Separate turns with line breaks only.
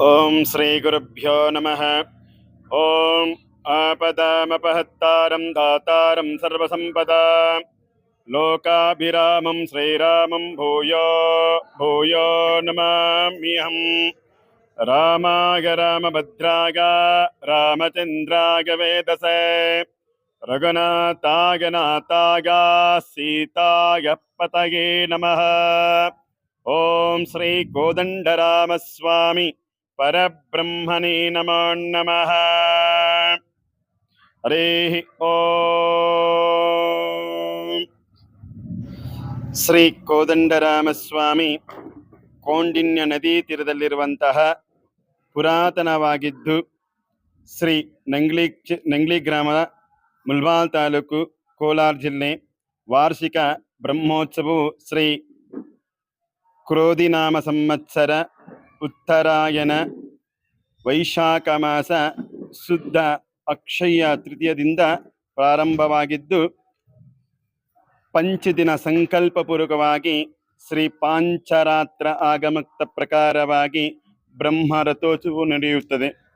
ஓம் ஸ்ரீ குருப்பியோ நம ஓம் ஆபதாமபஹத்தாரம் தாத்தாரம் சர்வசம்பதா லோகாபிராமம் ஸ்ரீராமம் பூயோ பூயோ நமாமியம் ராமாக ராமபத்ராக ராமச்சந்திராக வேதசே ரகுநாத்தாக நாத்தாக சீதாக பதகே நம ஓம் ஸ்ரீ கோதண்டராமஸ்வாமி परब्रह्मणे नमो नमः हरिः ॐ ಶ್ರೀ ಕೋದಂಡರಾಮಸ್ವಾಮಿ ಕೌಂಡಿನ್ಯ ನದಿ ತೀರದಲ್ಲಿರುವಂತಹ ಪುರಾತನವಾಗಿದ್ದು ಶ್ರೀ ನಂಗ್ಲಿ ಚ- ನಂಗ್ಲಿ ಗ್ರಾಮದ ಮುಲ್ಬಾಲ್ ತಾಲೂಕು ಕೋಲಾರ ಜಿಲ್ಲೆ ವಾರ್ಷಿಕ ಬ್ರಹ್ಮೋತ್ಸವವು ಶ್ರೀ ಕ್ರೋಧಿನಾಮ ಸಂವತ್ಸರ ಉತ್ತರಾಯಣ ವೈಶಾಖ ಮಾಸ ಶುದ್ಧ ಅಕ್ಷಯ ತೃತೀಯದಿಂದ ಪ್ರಾರಂಭವಾಗಿದ್ದು, ಪಂಚದಿನ ಸಂಕಲ್ಪಪೂರ್ವಕವಾಗಿ ಶ್ರೀ ಪಾಂಚರಾತ್ರ ಆಗಮಕ್ತ ಪ್ರಕಾರವಾಗಿ ಬ್ರಹ್ಮ ರಥೋತ್ಸವವು ನಡೆಯುತ್ತದೆ.